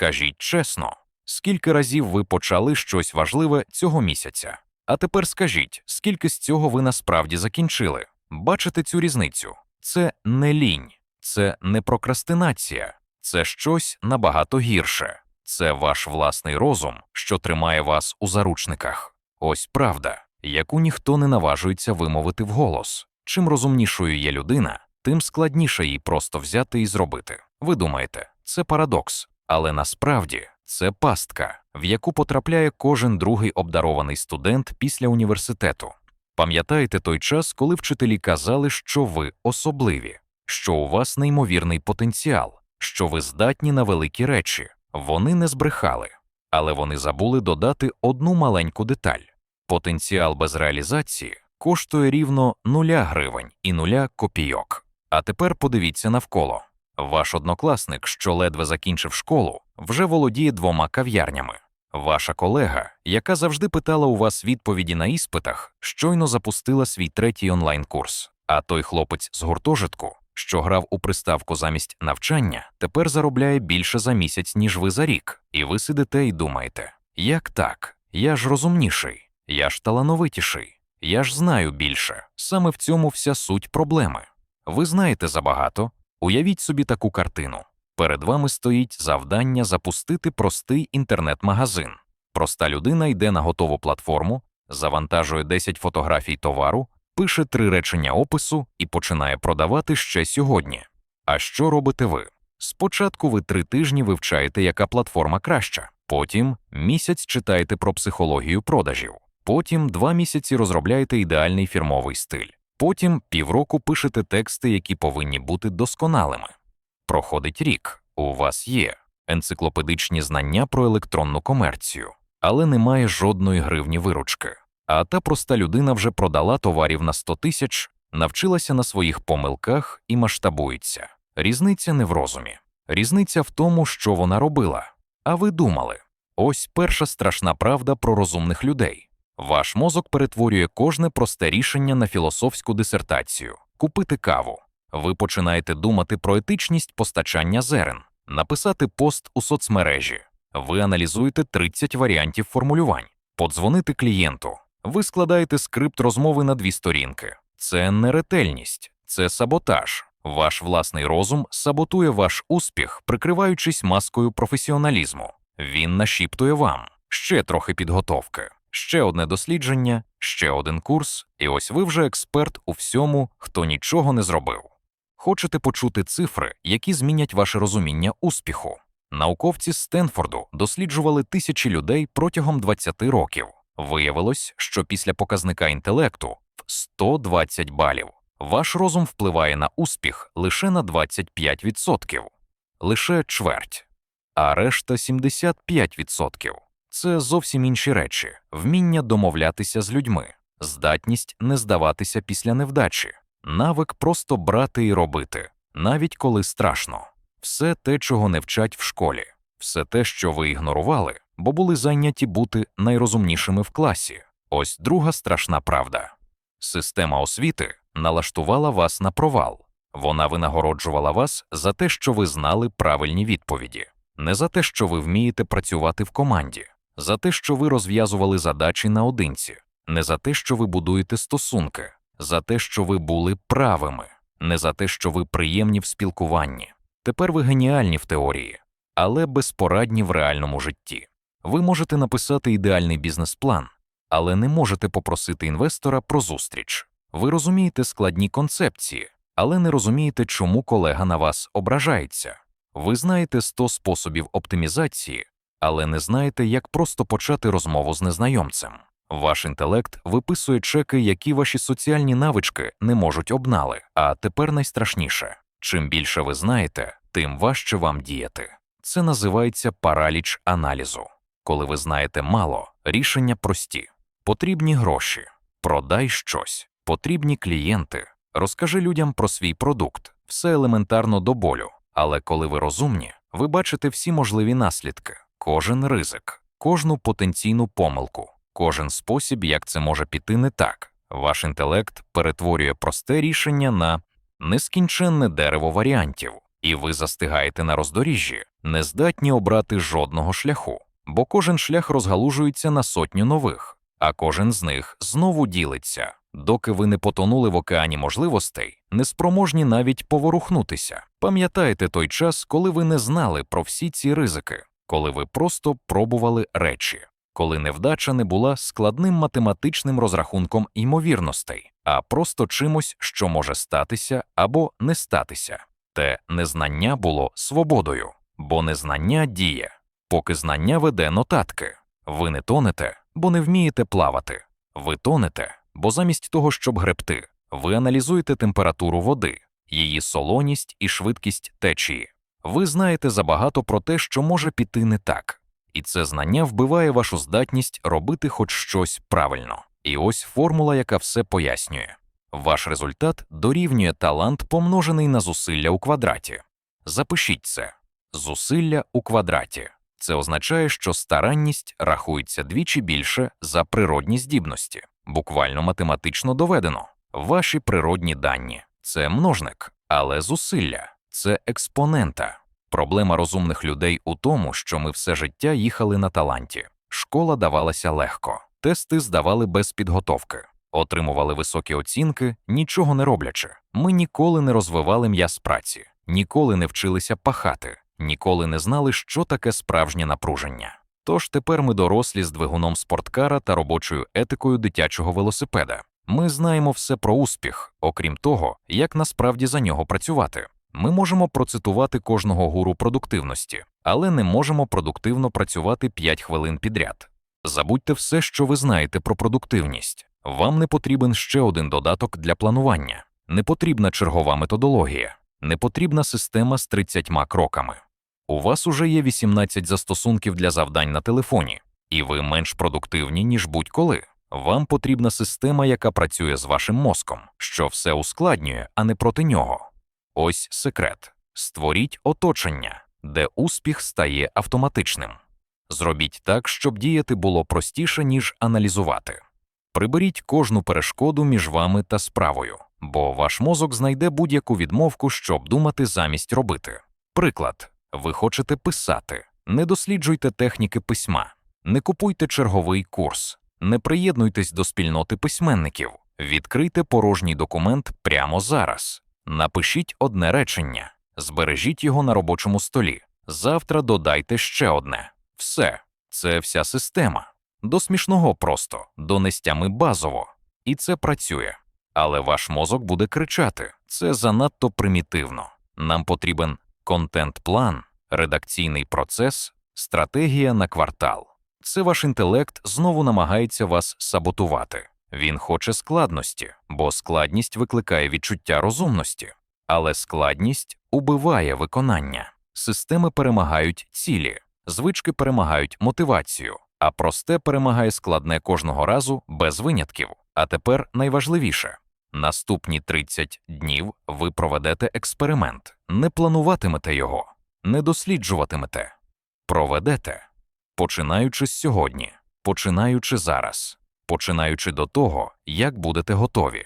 Скажіть чесно, скільки разів ви почали щось важливе цього місяця? А тепер скажіть, скільки з цього ви насправді закінчили? Бачите цю різницю? Це не лінь, це не прокрастинація, це щось набагато гірше. Це ваш власний розум, що тримає вас у заручниках. Ось правда, яку ніхто не наважується вимовити вголос. Чим розумнішою є людина, тим складніше їй просто взяти і зробити. Ви думаєте, це парадокс, але насправді це пастка, в яку потрапляє кожен другий обдарований студент після університету. Пам'ятаєте той час, коли вчителі казали, що ви особливі, що у вас неймовірний потенціал, що ви здатні на великі речі. Вони не збрехали, але вони забули додати одну маленьку деталь: потенціал без реалізації коштує рівно нуля гривень і нуля копійок. А тепер подивіться навколо. Ваш однокласник, що ледве закінчив школу, вже володіє двома кав'ярнями. Ваша колега, яка завжди питала у вас відповіді на іспитах, щойно запустила свій третій онлайн-курс. А той хлопець з гуртожитку, що грав у приставку замість навчання, тепер заробляє більше за місяць, ніж ви за рік. І ви сидите і думаєте: як так? Я ж розумніший, я ж талановитіший, я ж знаю більше. Саме в цьому вся суть проблеми. Ви знаєте забагато. Уявіть собі таку картину. Перед вами стоїть завдання запустити простий інтернет-магазин. Проста людина йде на готову платформу, завантажує 10 фотографій товару, пише три речення опису і починає продавати ще сьогодні. А що робите ви? Спочатку ви три тижні вивчаєте, яка платформа краща, потім місяць читаєте про психологію продажів, потім два місяці розробляєте ідеальний фірмовий стиль, потім півроку пишете тексти, які повинні бути досконалими. Проходить рік, у вас є енциклопедичні знання про електронну комерцію, але немає жодної гривні виручки. А та проста людина вже продала товарів на 100 тисяч, навчилася на своїх помилках і масштабується. Різниця не в розумі, різниця в тому, що вона робила. А ви думали ось перша страшна правда про розумних людей. Ваш мозок перетворює кожне просте рішення на філософську дисертацію купити каву. Ви починаєте думати про етичність постачання зерен, написати пост у соцмережі. Ви аналізуєте 30 варіантів формулювань, подзвонити клієнту. Ви складаєте скрипт розмови на дві сторінки. Це не ретельність, це саботаж. Ваш власний розум саботує ваш успіх, прикриваючись маскою професіоналізму. Він нашіптує вам ще трохи підготовки, ще одне дослідження, ще один курс, і ось ви вже експерт у всьому, хто нічого не зробив. Хочете почути цифри, які змінять ваше розуміння успіху? Науковці Стенфорду досліджували тисячі людей протягом 20 років. Виявилось, що після показника інтелекту в 120 балів ваш розум впливає на успіх лише на 25%, лише чверть, а решта 75%. Це зовсім інші речі: вміння домовлятися з людьми, здатність не здаватися після невдачі, навик просто брати і робити, навіть коли страшно, все те, чого не вчать в школі, все те, що ви ігнорували, бо були зайняті бути найрозумнішими в класі. Ось друга страшна правда. Система освіти налаштувала вас на провал, вона винагороджувала вас за те, що ви знали правильні відповіді, не за те, що ви вмієте працювати в команді, за те, що ви розв'язували задачі наодинці, не за те, що ви будуєте стосунки, за те, що ви були правими, не за те, що ви приємні в спілкуванні. Тепер ви геніальні в теорії, але безпорадні в реальному житті. Ви можете написати ідеальний бізнес-план, але не можете попросити інвестора про зустріч. Ви розумієте складні концепції, але не розумієте, чому колега на вас ображається. Ви знаєте 100 способів оптимізації, але не знаєте, як просто почати розмову з незнайомцем. Ваш інтелект виписує чеки, які ваші соціальні навички не можуть обнали. А тепер найстрашніше чим більше ви знаєте, тим важче вам діяти. Це називається параліч аналізу. Коли ви знаєте мало, рішення прості: потрібні гроші, продай щось, потрібні клієнти, розкажи людям про свій продукт, все елементарно до болю. Але коли ви розумні, ви бачите всі можливі наслідки, кожен ризик, кожну потенційну помилку, кожен спосіб, як це може піти не так. Ваш інтелект перетворює просте рішення на нескінченне дерево варіантів. і ви застигаєте на роздоріжжі, не здатні обрати жодного шляху, бо кожен шлях розгалужується на сотню нових, а кожен з них знову ділиться, доки ви не потонули в океані можливостей, неспроможні навіть поворухнутися. Пам'ятаєте той час, коли ви не знали про всі ці ризики, коли ви просто пробували речі, коли невдача не була складним математичним розрахунком ймовірностей, а просто чимось, що може статися або не статися. Те незнання було свободою, бо незнання діє, поки знання веде нотатки. Ви не тонете, бо не вмієте плавати. Ви тонете, бо замість того, щоб гребти, ви аналізуєте температуру води, її солоність і швидкість течії. Ви знаєте забагато про те, що може піти не так, і це знання вбиває вашу здатність робити хоч щось правильно. І ось формула, яка все пояснює. Ваш результат дорівнює талант, помножений на зусилля у квадраті. Запишіть це зусилля у квадраті. Це означає, що старанність рахується двічі більше за природні здібності, буквально математично доведено. Ваші природні дані це множник, але зусилля це експонента. Проблема розумних людей у тому, що ми все життя їхали на таланті. Школа давалася легко, тести здавали без підготовки, отримували високі оцінки, нічого не роблячи. Ми ніколи не розвивали м'яз праці, ніколи не вчилися пахати, ніколи не знали, що таке справжнє напруження. Тож тепер ми дорослі з двигуном спорткара та робочою етикою дитячого велосипеда. Ми знаємо все про успіх, окрім того, як насправді за нього працювати. Ми можемо процитувати кожного гуру продуктивності, але не можемо продуктивно працювати 5 хвилин підряд. Забудьте все, що ви знаєте про продуктивність. Вам не потрібен ще один додаток для планування, не потрібна чергова методологія, не потрібна система з 30 кроками. У вас уже є 18 застосунків для завдань на телефоні, і ви менш продуктивні, ніж будь-коли. Вам потрібна система, яка працює з вашим мозком, що все ускладнює, а не проти нього. Ось секрет: створіть оточення, де успіх стає автоматичним. Зробіть так, щоб діяти було простіше, ніж аналізувати. Приберіть кожну перешкоду між вами та справою, бо ваш мозок знайде будь-яку відмовку, щоб думати замість робити. Приклад, ви хочете писати, не досліджуйте техніки письма, не купуйте черговий курс, не приєднуйтесь до спільноти письменників, відкрийте порожній документ прямо зараз. Напишіть одне речення, збережіть його на робочому столі. Завтра додайте ще одне. Все, це вся система. До смішного просто, до нестями базово. І це працює. Але ваш мозок буде кричати: це занадто примітивно. Нам потрібен контент-план, редакційний процес, стратегія на квартал. Це ваш інтелект знову намагається вас саботувати. Він хоче складності, бо складність викликає відчуття розумності, але складність убиває виконання. Системи перемагають цілі, звички перемагають мотивацію, а просте перемагає складне кожного разу без винятків. А тепер найважливіше. Наступні 30 днів ви проведете експеримент, не плануватимете його, не досліджуватимете, проведете, починаючи з сьогодні, починаючи зараз починаючи до того, як будете готові.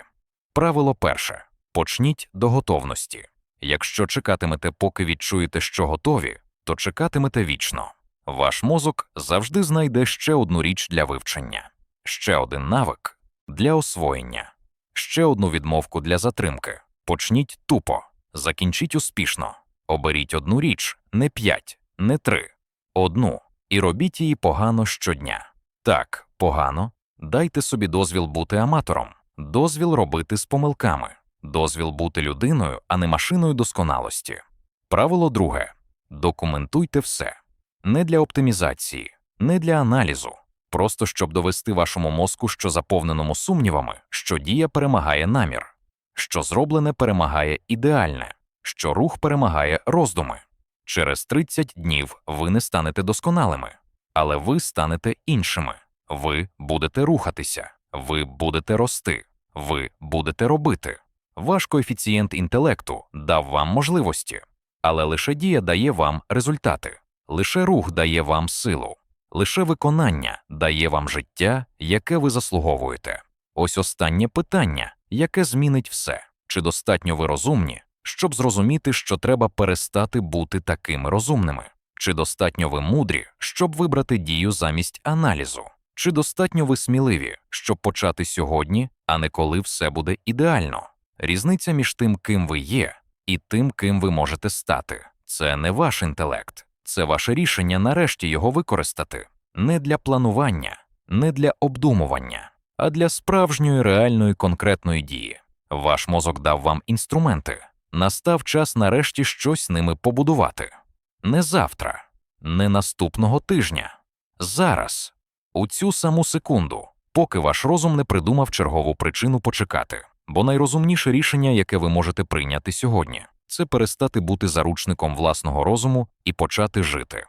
Правило перше почніть до готовності. Якщо чекатимете, поки відчуєте, що готові, то чекатимете вічно. Ваш мозок завжди знайде ще одну річ для вивчення, ще один навик для освоєння, ще одну відмовку для затримки. Почніть тупо, закінчіть успішно, оберіть одну річ, не п'ять, не три, одну, і робіть її погано щодня. Так, погано, Дайте собі дозвіл бути аматором, дозвіл робити з помилками, дозвіл бути людиною, а не машиною досконалості. Правило друге. Документуйте все. Не для оптимізації, не для аналізу, просто щоб довести вашому мозку, що заповненому сумнівами, що дія перемагає намір, що зроблене перемагає ідеальне, що рух перемагає роздуми. Через 30 днів ви не станете досконалими, але ви станете іншими. Ви будете рухатися, ви будете рости, ви будете робити. Ваш коефіцієнт інтелекту дав вам можливості, але лише дія дає вам результати, лише рух дає вам силу, лише виконання дає вам життя, яке ви заслуговуєте. Ось останнє питання, яке змінить все: чи достатньо ви розумні, щоб зрозуміти, що треба перестати бути такими розумними? Чи достатньо ви мудрі, щоб вибрати дію замість аналізу? Чи достатньо ви сміливі, щоб почати сьогодні, а не коли все буде ідеально? Різниця між тим, ким ви є, і тим, ким ви можете стати, це не ваш інтелект, це ваше рішення нарешті його використати не для планування, не для обдумування, а для справжньої реальної конкретної дії. Ваш мозок дав вам інструменти. Настав час нарешті щось ними побудувати. Не завтра, не наступного тижня. Зараз, у цю саму секунду, поки ваш розум не придумав чергову причину почекати. Бо найрозумніше рішення, яке ви можете прийняти сьогодні, це перестати бути заручником власного розуму і почати жити.